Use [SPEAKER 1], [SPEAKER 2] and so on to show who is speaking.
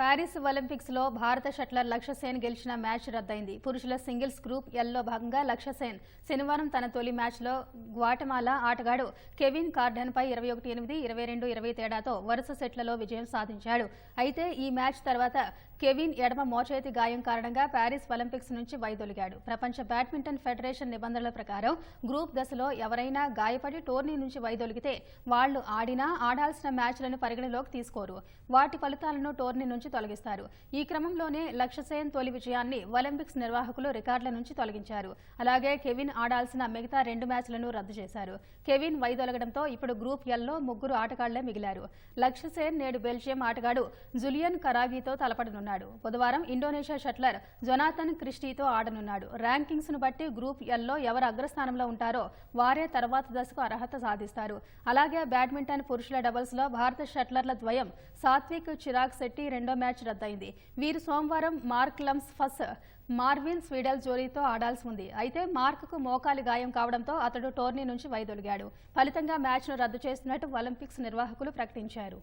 [SPEAKER 1] Paris ఒలింపిక్స్లో భారత shuttler Lakshya Sen గెలిచిన మ్యాచ్ రద్దయింది. పురుషుల సింగిల్స్ గ్రూప్ ఎల్లో భాగంగా లక్ష్యసేన్ శనివారం తన తొలి మ్యాచ్లో గ్వాటమాలా ఆటగాడు కెవిన్ కార్డన్ పై ఇరవై ఒకటి ఎనిమిది ఇరవై రెండు ఇరవై తేడాతో వరుస సెట్లలో విజయం సాధించాడు. అయితే ఈ మ్యాచ్ తర్వాత కెవిన్ ఎడమ మోచేతి గాయం కారణంగా ప్యారిస్ ఒలింపిక్స్ నుంచి వైదొలిగాడు. ప్రపంచ బ్యాడ్మింటన్ ఫెడరేషన్ నిబంధనల ప్రకారం గ్రూప్ దశలో ఎవరైనా గాయపడి టోర్నీ నుంచి వైదొలిగితే వాళ్ళు ఆడినా ఆడాల్సిన మ్యాచ్లను పరిగణలోకి తీసుకోరు. వాటి ఫలితాలను టోర్నీ నుంచి తొలగిస్తారు. ఈ క్రమంలోనే లక్ష్యసేన్ తొలి విజయాన్ని ఒలింపిక్స్ నిర్వాహకులు రికార్డుల నుంచి తొలగించారు. అలాగే కెవిన్ ఆడాల్సిన మిగతా రెండు మ్యాచ్లను రద్దు చేశారు. కెవిన్ వైదొలగడంతో ఇప్పుడు గ్రూప్ ఎల్లో ముగ్గురు ఆటగాళ్ళే మిగిలారు. లక్ష్యసేన్ నేడు బెల్జియం ఆటగాడు జులియన్ కరాగీతో ఆడనున్నాడు బుధవారం ఇండోనేషియా షట్లర్ జొనాథన్ క్రిస్టీతో ఆడనున్నాడు. ర్యాంకింగ్స్ను బట్టి గ్రూప్ ఎల్లో ఎవరు అగ్రస్థానంలో ఉంటారో వారే తర్వాత దశకు అర్హత సాధిస్తారు. అలాగే బ్యాడ్మింటన్ పురుషుల డబుల్స్లో భారత షట్లర్ల ద్వయం సాత్విక్ చిరాగ్ శెట్టి రెండో మ్యాచ్ రద్దయింది. వీరు సోమవారం Mark Lamsfuss Marvin Seidel జోలీతో ఆడాల్సి ఉంది. అయితే మార్క్కు మోకాలి గాయం కావడంతో అతడు టోర్నీ నుంచి వైదొలిగాడు. ఫలితంగా మ్యాచ్ను రద్దు చేస్తున్నట్టు ఒలింపిక్స్ నిర్వాహకులు ప్రకటించారు.